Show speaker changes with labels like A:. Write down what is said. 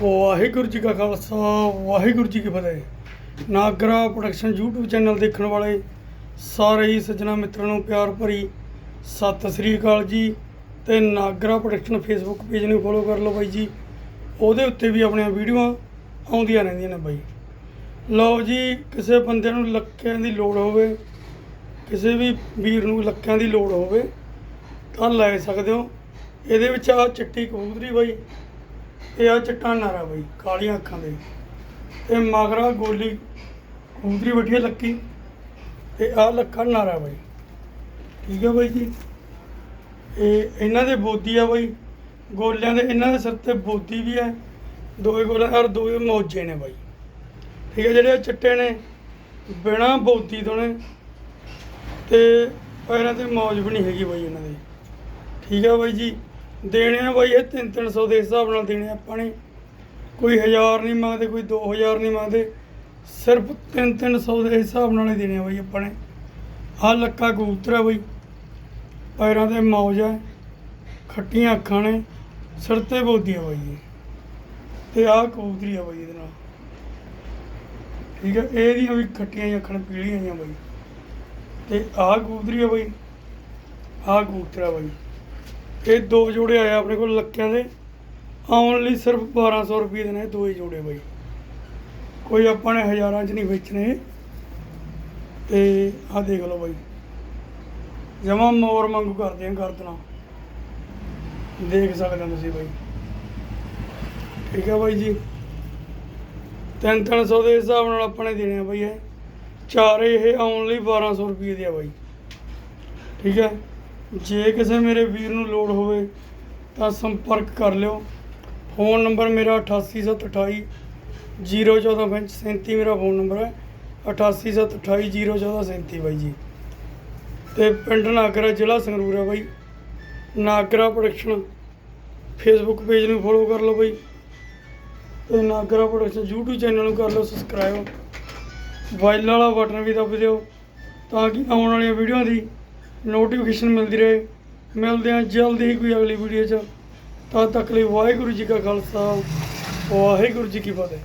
A: ਵਾਹਿਗੁਰੂ ਜੀ ਕਾ ਖਾਲਸਾ, ਵਾਹਿਗੁਰੂ ਜੀ ਕੀ ਫਤਿਹ। Nagra production YouTube channel ਦੇਖਣ ਵਾਲੇ ਸਾਰੇ ਹੀ ਸੱਜਣਾ ਮਿੱਤਰਾਂ ਨੂੰ ਪਿਆਰ ਭਰੀ ਸਤਿ ਸ੍ਰੀ ਅਕਾਲ ਜੀ ਤੇ ਨਾਗਰਾ ਪ੍ਰੋਡਕਸ਼ਨ ਫੇਸਬੁੱਕ ਪੇਜ ਨੂੰ ਫੋਲੋ ਕਰ ਲਓ ਬਾਈ ਜੀ। ਉਹਦੇ ਉੱਤੇ ਵੀ ਆਪਣੀਆਂ ਵੀਡੀਓਆਂ ਆਉਂਦੀਆਂ ਰਹਿੰਦੀਆਂ ਨੇ ਬਾਈ। ਲਓ ਜੀ, ਕਿਸੇ ਬੰਦੇ ਨੂੰ ਲੱਕਿਆਂ ਦੀ ਲੋੜ ਹੋਵੇ, ਕਿਸੇ ਵੀ ਵੀਰ ਨੂੰ ਲੱਕਿਆਂ ਦੀ ਲੋੜ ਹੋਵੇ, ਤਾਂ ਲੈ ਸਕਦੇ ਹੋ। ਇਹਦੇ ਵਿੱਚ ਆ ਚਿੱਟੀ ਕਬੂਤਰੀ ਬਾਈ ਇਹ ਆ ਚਿੱਟਾ ਨਾਰਾ ਬਾਈ, ਕਾਲੀਆਂ ਅੱਖਾਂ ਦੇ। ਇਹ ਮਗਰਾ ਗੋਲੀ, ਕਬੂਤਰੀ ਬੈਠੀ ਹੈ ਲੱਕੀ। ਤੇ ਆ ਲੱਖਾ ਨਾਰਾ ਬਾਈ। ਠੀਕ ਹੈ ਬਾਈ ਜੀ। ਇਹ ਇਹਨਾਂ ਦੇ ਬੋਦੀ ਆ ਬਾਈ। ਗੋਲਿਆਂ ਦੇ ਇਹਨਾਂ ਦੇ ਸਿਰ ਤੇ ਬੋਦੀ ਵੀ ਹੈ ਦੋਏ ਗੋਲੇ ਔਰ ਦੋਏ ਮੌਜੇ ਨੇ ਬਾਈ। ਠੀਕ ਹੈ ਜਿਹੜੇ ਚਿੱਟੇ ਨੇ, ਬਿਨਾ ਬੋਦੀ ਤੋਂ ਨੇ। ਤੇ ਪੈਰਾਂ ਤੇ ਮੌਜ ਵੀ ਨਹੀਂ ਹੈਗੀ ਬਾਈ ਇਹਨਾਂ ਦੇ। ਠੀਕ ਹੈ ਬਾਈ ਜੀ। ਦੇਣੇ ਆ ਬਾਈ, ਇਹ 3-300 ਦੇ ਹਿਸਾਬ ਨਾਲ ਦੇਣੇ ਆਪਾਂ ਨੇ। ਕੋਈ 1000 ਨਹੀਂ ਮੰਗਦੇ, ਕੋਈ 2000 ਨਹੀਂ ਮੰਗਦੇ। ਸਿਰਫ 3-300 ਦੇ ਹਿਸਾਬ ਨਾਲ ਹੀ ਦੇਣੇ ਆ ਬਾਈ ਆਪਾਂ ਨੇ। ਆਹ ਲੱਕਾ ਕਬੂਤਰ ਆ ਬਾਈ। ਪੈਰਾਂ ਤੇ ਮੌਜ ਹੈ ਖੱਟੀਆਂ ਅੱਖਾਂ ਨੇ। ਸਿਰ ਤੇ ਬੋਦੀ ਆ ਬਾਈ ਇਹ। ਤੇ ਆਹ ਕਬੂਤਰੀ ਆ ਬਾਈ ਇਹਦੇ ਨਾਲ। ਠੀਕ ਹੈ ਇਹਦੀਆਂ ਵੀ ਖੱਟੀਆਂ ਜਿਹੀਆਂ ਅੱਖਾਂ ਪੀਲੀਆਂ ਜਿਹੀਆਂ ਬਾਈ। ਤੇ ਆਹ ਕਬੂਤਰੀ ਆ ਬਾਈ। ਆਹ ਕਬੂਤਰ ਆ ਬਾਈ। ਇਹ ਦੋ ਜੋੜੇ ਆਏ ਆਪਣੇ ਕੋਲ ਲੱਕਿਆਂ ਦੇ। ਆਉਣ ਲਈ ਸਿਰਫ 1200 ਰੁਪਏ ਦੇ ਨੇ ਦੋ ਹੀ ਜੋੜੇ ਬਾਈ। ਕੋਈ ਆਪਾਂ ਨੇ ਹਜ਼ਾਰਾਂ 'ਚ ਨਹੀਂ ਵੇਚਣੇ ਤੇ ਆਹ ਦੇਖ ਲਓ ਬਾਈ। ਜਮਾ ਮੋਰ ਵਾਂਗੂ ਕਰਦੇ ਆ ਗਰਦਨਾ ਦੇਖ ਸਕਦੇ ਹੋ ਤੁਸੀਂ ਬਾਈ। ਠੀਕ ਹੈ ਬਾਈ ਜੀ। ਤਿੰਨ ਤਿੰਨ ਸੌ ਦੇ ਹਿਸਾਬ ਨਾਲ ਆਪਾਂ ਨੇ ਦੇਣੇ ਆ ਬਾਈ ਇਹ। ਚਾਰੇ ਇਹ ਆਉਣ ਲਈ 1200 ਰੁਪਏ ਦੇ ਆ ਬਾਈ। ਠੀਕ ਹੈ ਜੇ ਕਿਸੇ ਮੇਰੇ ਵੀਰ ਨੂੰ ਲੋੜ ਹੋਵੇ ਤਾਂ ਸੰਪਰਕ ਕਰ ਲਿਓ। ਫੋਨ ਨੰਬਰ ਮੇਰਾ 88728 01437 ਮੇਰਾ ਫੋਨ ਨੰਬਰ ਹੈ। 88728 01437 ਬਾਈ ਜੀ। ਤੇ ਪਿੰਡ ਨਾਗਰਾ, ਜ਼ਿਲ੍ਹਾ ਸੰਗਰੂਰ ਹੈ ਬਾਈ। ਨਾਗਰਾ ਪ੍ਰੋਡਕਸ਼ਨ ਫੇਸਬੁੱਕ ਪੇਜ ਨੂੰ ਫੋਲੋ ਕਰ ਲਓ ਬਾਈ। ਤੇ ਨਾਗਰਾ ਪ੍ਰੋਡਕਸ਼ਨ YouTube ਚੈਨਲ ਨੂੰ ਕਰ ਲਓ ਸਬਸਕ੍ਰਾਈਬ ਵਾਈਲ ਵਾਲਾ ਬਟਨ ਵੀ ਦੱਬ ਦਿਓ ਤਾਂ ਕਿ ਆਉਣ ਵਾਲੀਆਂ ਵੀਡੀਓ ਦੀ ਨੋਟੀਫਿਕੇਸ਼ਨ ਮਿਲਦੀ ਰਹੇ। ਮਿਲਦੇ ਹਾਂ ਜਲਦੀ ਹੀ ਕੋਈ ਅਗਲੀ ਵੀਡੀਓ 'ਚ। ਤਦ ਤੱਕ ਲਈ ਵਾਹਿਗੁਰੂ ਜੀ ਕਾ ਖਾਲਸਾ, ਵਾਹਿਗੁਰੂ ਜੀ ਕੀ ਫਤਿਹ।